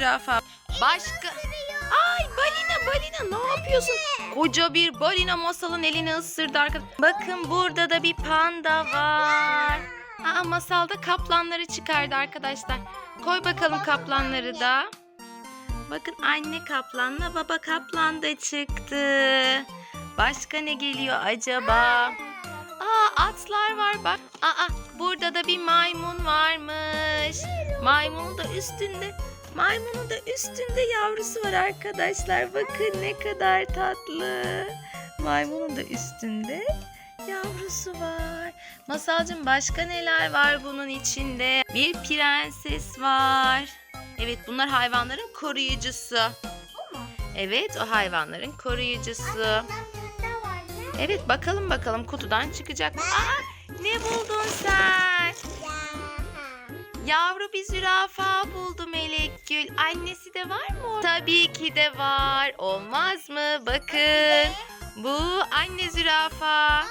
zürafa. Başka... Ay balina balina ne yapıyorsun? Koca bir balina masalın elini ısırdı arkadaşlar. Bakın burada da bir panda var. Aa, masalda kaplanları çıkardı arkadaşlar. Koy bakalım kaplanları da. Bakın anne kaplanla baba kaplan da çıktı. Başka ne geliyor acaba? Aa atlar var bak. Aa burada da bir maymun varmış. Maymunun da üstünde maymunun da üstünde yavrusu var arkadaşlar. Bakın ne kadar tatlı. Maymunun da üstünde yavrusu var. Masalcığım başka neler var bunun içinde? Bir prenses var. Evet bunlar hayvanların koruyucusu. Evet o hayvanların koruyucusu. Evet bakalım bakalım kutudan çıkacak mı? Aa, ne buldun sen? Yavru bir zürafa buldu Melek Gül. Annesi de var mı? orada? Tabii ki de var. Olmaz mı? Bakın. Bu anne zürafa.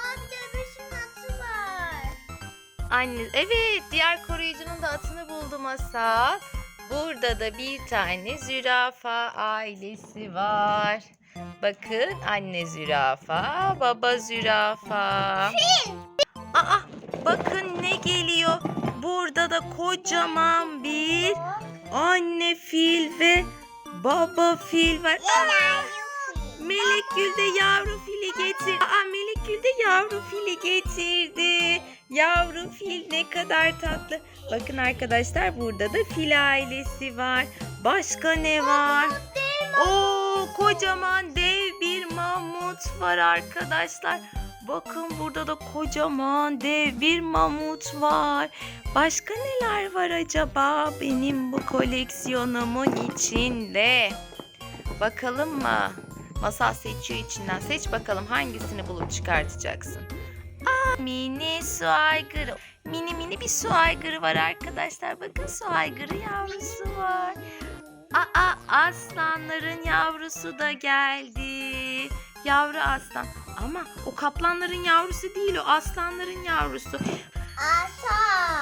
Anne evet diğer koruyucunun da atını buldu Masal. Burada da bir tane zürafa ailesi var. Bakın anne zürafa, baba zürafa. Aa bakın ne geliyor. Burada da kocaman bir anne fil ve baba fil var. Aa, Melek Gül de yavru fili getir. Aa Melek Gül de yavru fili getirdi. Yavru fil ne kadar tatlı. Bakın arkadaşlar burada da fil ailesi var. Başka ne var? Oo kocaman dev bir mamut var arkadaşlar. Bakın burada da kocaman dev bir mamut var. Başka neler var acaba benim bu koleksiyonumun içinde? Bakalım mı? Masal seçiyor içinden. Seç bakalım hangisini bulup çıkartacaksın. Aa, mini su aygırı. Mini mini bir su aygırı var arkadaşlar. Bakın su aygırı yavrusu var. Aa aslanların yavrusu da geldi. Yavru aslan. Ama o kaplanların yavrusu değil o aslanların yavrusu.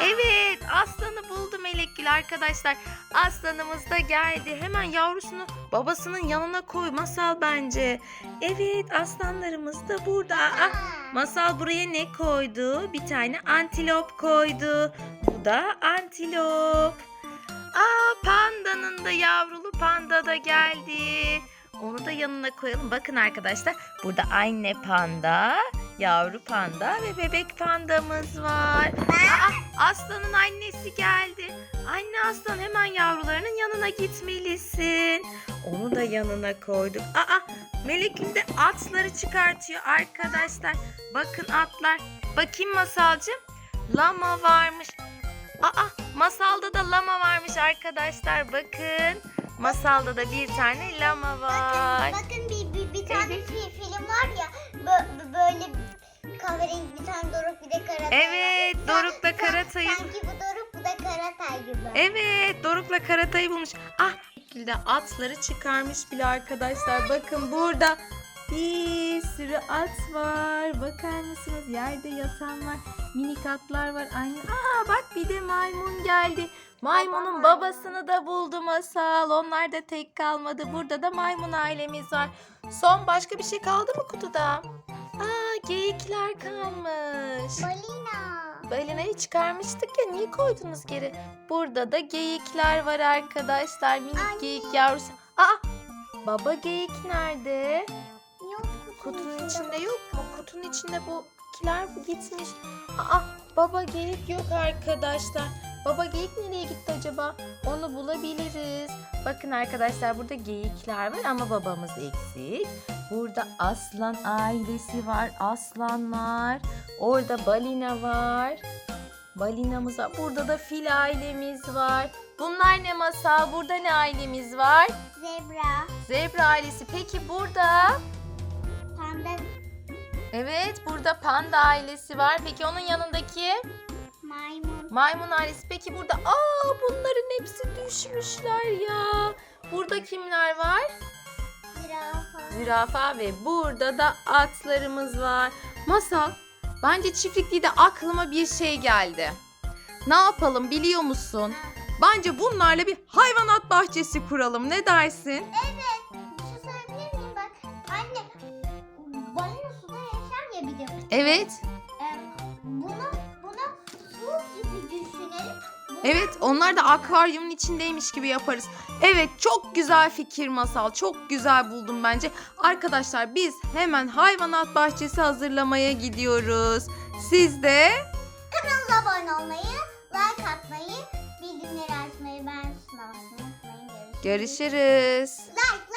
Evet aslanı buldu Melekgül arkadaşlar. Aslanımız da geldi. Hemen yavrusunu babasının yanına koy masal bence. Evet aslanlarımız da burada. Ah, masal buraya ne koydu? Bir tane antilop koydu. Bu da antilop. Aa pandanın da yavrulu panda da geldi. Onu da yanına koyalım. Bakın arkadaşlar burada anne panda, yavru panda ve bebek pandamız var. Aa, aslanın annesi geldi. Anne aslan hemen yavrularının yanına gitmelisin. Onu da yanına koyduk. Aa Melek'in de atları çıkartıyor arkadaşlar. Bakın atlar. Bakayım masalcığım. Lama varmış. Aa masalda da lama varmış arkadaşlar. Bakın. Masalda da bir tane lama var. Bakın, bakın bir, bir, bir tane fi- film var ya bö- bö- böyle kahverengi bir tane Doruk bir de Karatay. Evet, var. Sa- sa- Karatay'ın- Sanki bu Doruk bu da Karatay gibi. Evet Doruk'la Karatay'ı bulmuş. Ah şekilde atları çıkarmış bile arkadaşlar. Bakın burada bir sürü at var. Bakar mısınız? Yerde yatan var. Minik atlar var. Aynı. Aa bak bir de maymun geldi. Maymunun babasını da buldu masal. Onlar da tek kalmadı. Burada da maymun ailemiz var. Son başka bir şey kaldı mı kutuda? Aa geyikler kalmış. Balina. Balinayı çıkarmıştık ya niye koydunuz geri? Burada da geyikler var arkadaşlar. Minik Anne. geyik yavrusu. Aa! Baba geyik nerede? Yok Kutunun içinde yok mu? Kutunun içinde bu ikiler bu gitmiş. Aa! Baba geyik yok arkadaşlar. Baba geyik nereye gitti acaba? Onu bulabiliriz. Bakın arkadaşlar burada geyikler var ama babamız eksik. Burada aslan ailesi var. Aslanlar. Orada balina var. Balinamız var. Burada da fil ailemiz var. Bunlar ne masal? Burada ne ailemiz var? Zebra. Zebra ailesi. Peki burada? Panda. Evet burada panda ailesi var. Peki onun yanındaki? Maymun. Maymun ailesi. Peki burada? Aa bunların hepsi düşmüşler ya. Burada kimler var? Zürafa. Zürafa ve burada da atlarımız var. Masal, bence çiftlikte de aklıma bir şey geldi. Ne yapalım biliyor musun? Bence bunlarla bir hayvanat bahçesi kuralım. Ne dersin? Evet. Bir şey söyleyebilir miyim? Bak anne balina suda yaşar ya bir de. Evet. Evet, onlar da akvaryumun içindeymiş gibi yaparız. Evet, çok güzel fikir Masal. Çok güzel buldum bence. Arkadaşlar biz hemen hayvanat bahçesi hazırlamaya gidiyoruz. Siz de Kanala abone olmayı, like atmayı, bildirimleri açmayı ben unutmayın. Görüşürüz. görüşürüz. Like